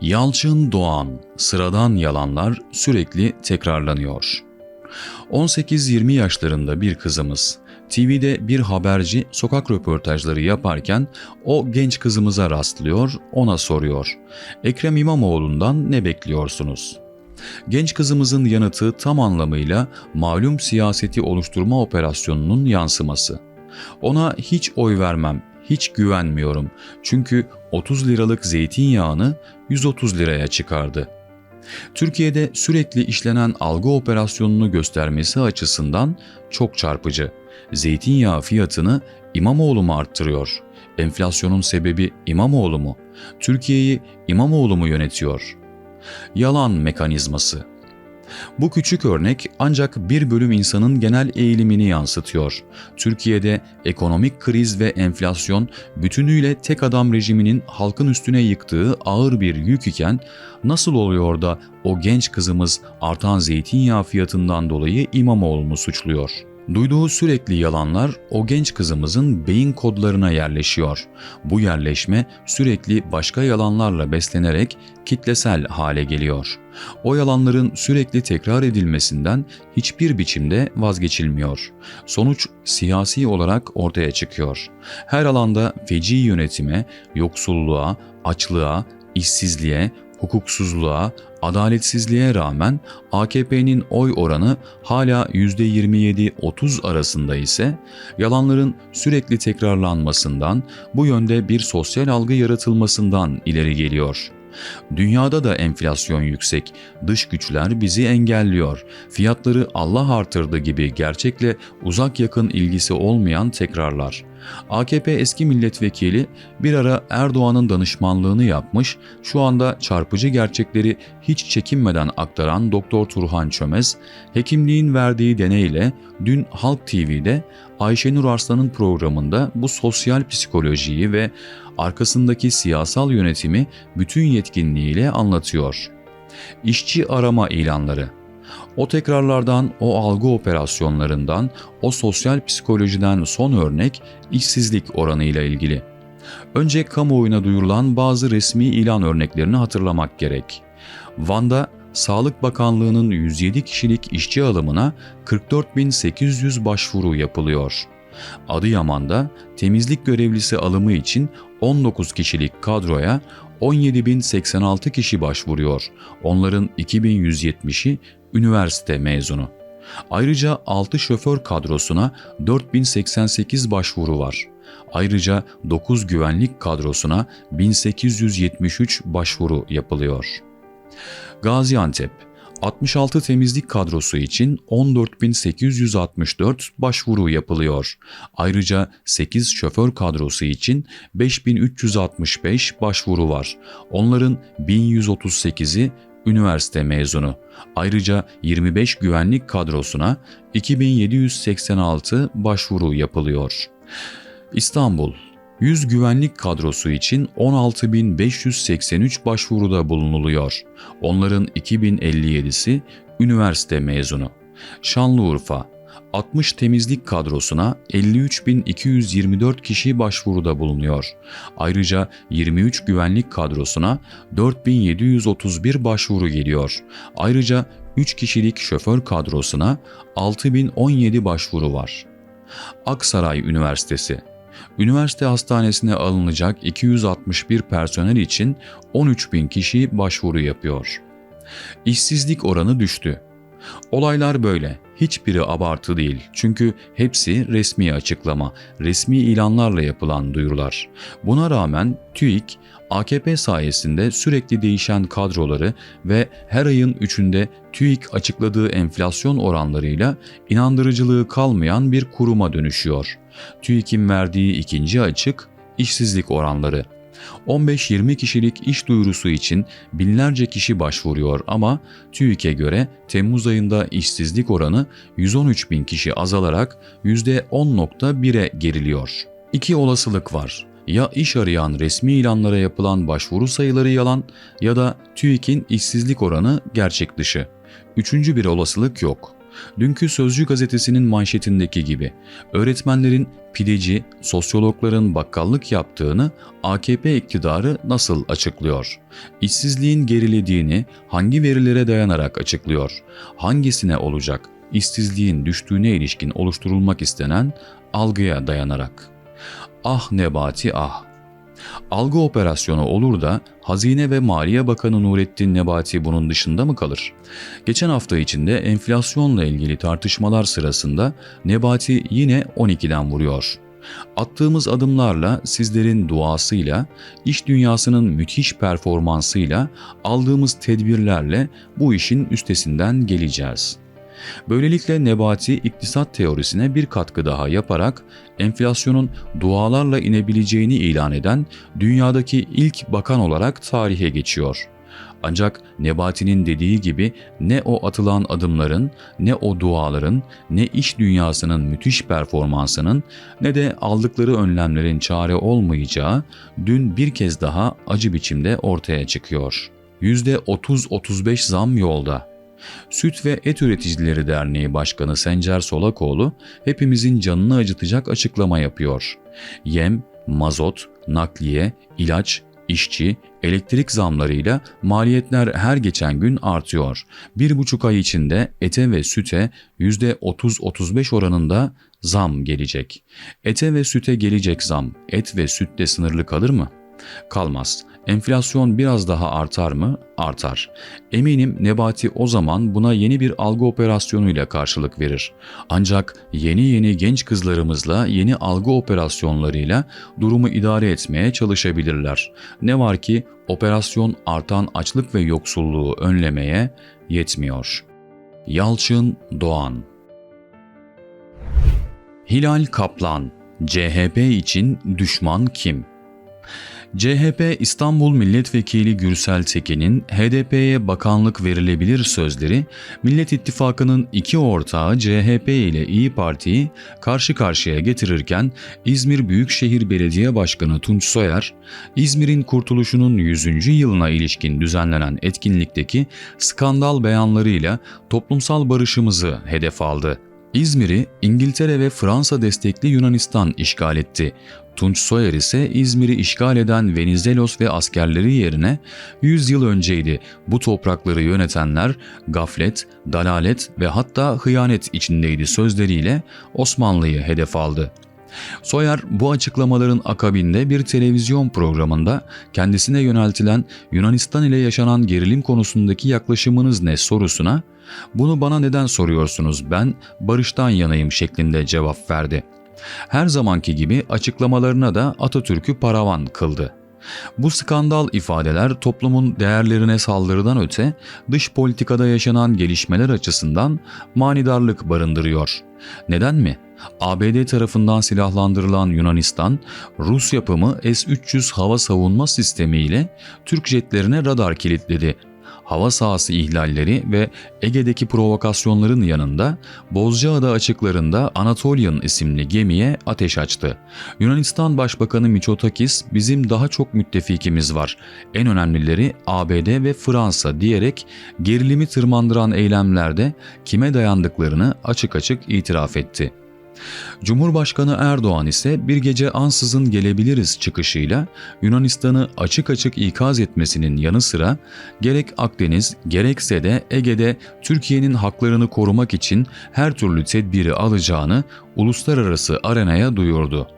Yalçın Doğan, sıradan yalanlar sürekli tekrarlanıyor. 18-20 yaşlarında bir kızımız TV'de bir haberci sokak röportajları yaparken o genç kızımıza rastlıyor, ona soruyor. Ekrem İmamoğlu'ndan ne bekliyorsunuz? Genç kızımızın yanıtı tam anlamıyla malum siyaseti oluşturma operasyonunun yansıması. Ona hiç oy vermem, hiç güvenmiyorum. Çünkü 30 liralık zeytinyağını 130 liraya çıkardı. Türkiye'de sürekli işlenen algı operasyonunu göstermesi açısından çok çarpıcı. Zeytinyağı fiyatını İmamoğlu mu arttırıyor? Enflasyonun sebebi İmamoğlu mu? Türkiye'yi İmamoğlu mu yönetiyor? Yalan mekanizması bu küçük örnek ancak bir bölüm insanın genel eğilimini yansıtıyor. Türkiye'de ekonomik kriz ve enflasyon bütünüyle tek adam rejiminin halkın üstüne yıktığı ağır bir yük iken nasıl oluyor da o genç kızımız artan zeytinyağı fiyatından dolayı İmamoğlu'nu suçluyor? Duyduğu sürekli yalanlar o genç kızımızın beyin kodlarına yerleşiyor. Bu yerleşme sürekli başka yalanlarla beslenerek kitlesel hale geliyor. O yalanların sürekli tekrar edilmesinden hiçbir biçimde vazgeçilmiyor. Sonuç siyasi olarak ortaya çıkıyor. Her alanda feci yönetime, yoksulluğa, açlığa, işsizliğe, hukuksuzluğa, adaletsizliğe rağmen AKP'nin oy oranı hala %27-30 arasında ise yalanların sürekli tekrarlanmasından, bu yönde bir sosyal algı yaratılmasından ileri geliyor. Dünyada da enflasyon yüksek, dış güçler bizi engelliyor. Fiyatları Allah artırdı gibi gerçekle uzak yakın ilgisi olmayan tekrarlar. AKP eski milletvekili bir ara Erdoğan'ın danışmanlığını yapmış, şu anda çarpıcı gerçekleri hiç çekinmeden aktaran Doktor Turhan Çömez, hekimliğin verdiği deneyle dün Halk TV'de Ayşenur Arslan'ın programında bu sosyal psikolojiyi ve arkasındaki siyasal yönetimi bütün yetkinliğiyle anlatıyor. İşçi arama ilanları o tekrarlardan, o algı operasyonlarından, o sosyal psikolojiden son örnek işsizlik oranıyla ilgili. Önce kamuoyuna duyurulan bazı resmi ilan örneklerini hatırlamak gerek. Van'da Sağlık Bakanlığı'nın 107 kişilik işçi alımına 44.800 başvuru yapılıyor. Adıyaman'da temizlik görevlisi alımı için 19 kişilik kadroya 17.086 kişi başvuruyor. Onların 2170'i üniversite mezunu. Ayrıca 6 şoför kadrosuna 4088 başvuru var. Ayrıca 9 güvenlik kadrosuna 1873 başvuru yapılıyor. Gaziantep 66 temizlik kadrosu için 14.864 başvuru yapılıyor. Ayrıca 8 şoför kadrosu için 5.365 başvuru var. Onların 1138'i üniversite mezunu. Ayrıca 25 güvenlik kadrosuna 2786 başvuru yapılıyor. İstanbul 100 güvenlik kadrosu için 16.583 başvuruda bulunuluyor. Onların 2057'si üniversite mezunu. Şanlıurfa 60 temizlik kadrosuna 53.224 kişi başvuruda bulunuyor. Ayrıca 23 güvenlik kadrosuna 4.731 başvuru geliyor. Ayrıca 3 kişilik şoför kadrosuna 6.017 başvuru var. Aksaray Üniversitesi Üniversite hastanesine alınacak 261 personel için 13 bin kişi başvuru yapıyor. İşsizlik oranı düştü. Olaylar böyle. Hiçbiri abartı değil. Çünkü hepsi resmi açıklama, resmi ilanlarla yapılan duyurular. Buna rağmen TÜİK, AKP sayesinde sürekli değişen kadroları ve her ayın üçünde TÜİK açıkladığı enflasyon oranlarıyla inandırıcılığı kalmayan bir kuruma dönüşüyor. TÜİK'in verdiği ikinci açık, işsizlik oranları. 15-20 kişilik iş duyurusu için binlerce kişi başvuruyor ama TÜİK'e göre Temmuz ayında işsizlik oranı 113 bin kişi azalarak %10.1'e geriliyor. İki olasılık var. Ya iş arayan resmi ilanlara yapılan başvuru sayıları yalan ya da TÜİK'in işsizlik oranı gerçek dışı. Üçüncü bir olasılık yok. Dünkü Sözcü gazetesinin manşetindeki gibi öğretmenlerin pideci, sosyologların bakkallık yaptığını AKP iktidarı nasıl açıklıyor? İşsizliğin gerilediğini hangi verilere dayanarak açıklıyor? Hangisine olacak? İşsizliğin düştüğüne ilişkin oluşturulmak istenen algıya dayanarak. Ah Nebati ah! Algı operasyonu olur da Hazine ve Maliye Bakanı Nurettin Nebati bunun dışında mı kalır? Geçen hafta içinde enflasyonla ilgili tartışmalar sırasında Nebati yine 12'den vuruyor. Attığımız adımlarla, sizlerin duasıyla, iş dünyasının müthiş performansıyla, aldığımız tedbirlerle bu işin üstesinden geleceğiz.'' Böylelikle Nebati iktisat teorisine bir katkı daha yaparak enflasyonun dualarla inebileceğini ilan eden dünyadaki ilk bakan olarak tarihe geçiyor. Ancak Nebati'nin dediği gibi ne o atılan adımların, ne o duaların, ne iş dünyasının müthiş performansının ne de aldıkları önlemlerin çare olmayacağı dün bir kez daha acı biçimde ortaya çıkıyor. %30-35 zam yolda. Süt ve Et Üreticileri Derneği Başkanı Sencer Solakoğlu hepimizin canını acıtacak açıklama yapıyor. Yem, mazot, nakliye, ilaç, işçi, elektrik zamlarıyla maliyetler her geçen gün artıyor. Bir buçuk ay içinde ete ve süte %30-35 oranında zam gelecek. Ete ve süte gelecek zam, et ve sütte sınırlı kalır mı? Kalmaz. Enflasyon biraz daha artar mı? Artar. Eminim Nebati o zaman buna yeni bir algı operasyonuyla karşılık verir. Ancak yeni yeni genç kızlarımızla yeni algı operasyonlarıyla durumu idare etmeye çalışabilirler. Ne var ki operasyon artan açlık ve yoksulluğu önlemeye yetmiyor. Yalçın Doğan Hilal Kaplan CHP için düşman kim? CHP İstanbul Milletvekili Gürsel Tekin'in HDP'ye bakanlık verilebilir sözleri Millet İttifakı'nın iki ortağı CHP ile İyi Parti'yi karşı karşıya getirirken İzmir Büyükşehir Belediye Başkanı Tunç Soyer, İzmir'in kurtuluşunun 100. yılına ilişkin düzenlenen etkinlikteki skandal beyanlarıyla toplumsal barışımızı hedef aldı. İzmir'i İngiltere ve Fransa destekli Yunanistan işgal etti. Tunç Soyer ise İzmir'i işgal eden Venizelos ve askerleri yerine 100 yıl önceydi bu toprakları yönetenler gaflet, dalalet ve hatta hıyanet içindeydi sözleriyle Osmanlı'yı hedef aldı. Soyer bu açıklamaların akabinde bir televizyon programında kendisine yöneltilen Yunanistan ile yaşanan gerilim konusundaki yaklaşımınız ne sorusuna bunu bana neden soruyorsunuz ben barıştan yanayım şeklinde cevap verdi. Her zamanki gibi açıklamalarına da Atatürk'ü paravan kıldı. Bu skandal ifadeler toplumun değerlerine saldırıdan öte dış politikada yaşanan gelişmeler açısından manidarlık barındırıyor. Neden mi? ABD tarafından silahlandırılan Yunanistan, Rus yapımı S-300 hava savunma sistemi ile Türk jetlerine radar kilitledi hava sahası ihlalleri ve Ege'deki provokasyonların yanında Bozcaada açıklarında Anatolian isimli gemiye ateş açtı. Yunanistan Başbakanı Mitsotakis bizim daha çok müttefikimiz var. En önemlileri ABD ve Fransa diyerek gerilimi tırmandıran eylemlerde kime dayandıklarını açık açık itiraf etti. Cumhurbaşkanı Erdoğan ise bir gece ansızın gelebiliriz çıkışıyla Yunanistan'ı açık açık ikaz etmesinin yanı sıra gerek Akdeniz gerekse de Ege'de Türkiye'nin haklarını korumak için her türlü tedbiri alacağını uluslararası arenaya duyurdu.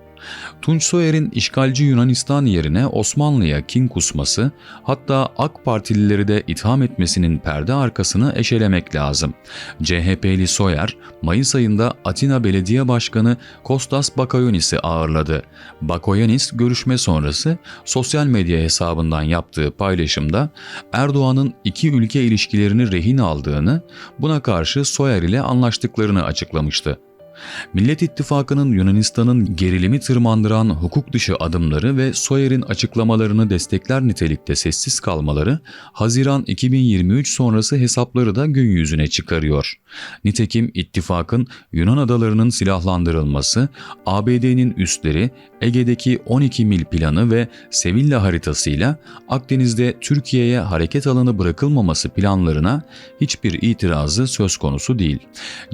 Tunç Soyer'in işgalci Yunanistan yerine Osmanlı'ya kin kusması, hatta AK Partilileri de itham etmesinin perde arkasını eşelemek lazım. CHP'li Soyer, Mayıs ayında Atina Belediye Başkanı Kostas Bakayonis'i ağırladı. Bakayonis görüşme sonrası sosyal medya hesabından yaptığı paylaşımda Erdoğan'ın iki ülke ilişkilerini rehin aldığını, buna karşı Soyer ile anlaştıklarını açıklamıştı. Millet İttifakı'nın Yunanistan'ın gerilimi tırmandıran hukuk dışı adımları ve Soyer'in açıklamalarını destekler nitelikte sessiz kalmaları, Haziran 2023 sonrası hesapları da gün yüzüne çıkarıyor. Nitekim ittifakın Yunan adalarının silahlandırılması, ABD'nin üstleri, Ege'deki 12 mil planı ve Sevilla haritasıyla Akdeniz'de Türkiye'ye hareket alanı bırakılmaması planlarına hiçbir itirazı söz konusu değil.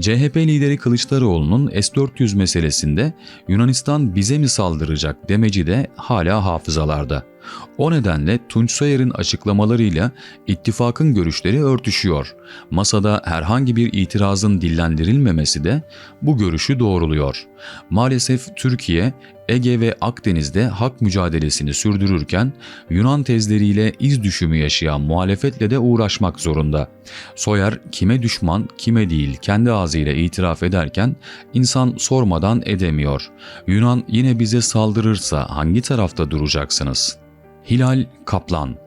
CHP lideri Kılıçdaroğlu'nun S-400 meselesinde Yunanistan bize mi saldıracak demeci de hala hafızalarda. O nedenle Tunç Soyer'in açıklamalarıyla ittifakın görüşleri örtüşüyor. Masada herhangi bir itirazın dillendirilmemesi de bu görüşü doğruluyor. Maalesef Türkiye, Ege ve Akdeniz'de hak mücadelesini sürdürürken Yunan tezleriyle iz düşümü yaşayan muhalefetle de uğraşmak zorunda. Soyer kime düşman, kime değil kendi ağzıyla itiraf ederken insan sormadan edemiyor. Yunan yine bize saldırırsa hangi tarafta duracaksınız?'' Hilal Kaplan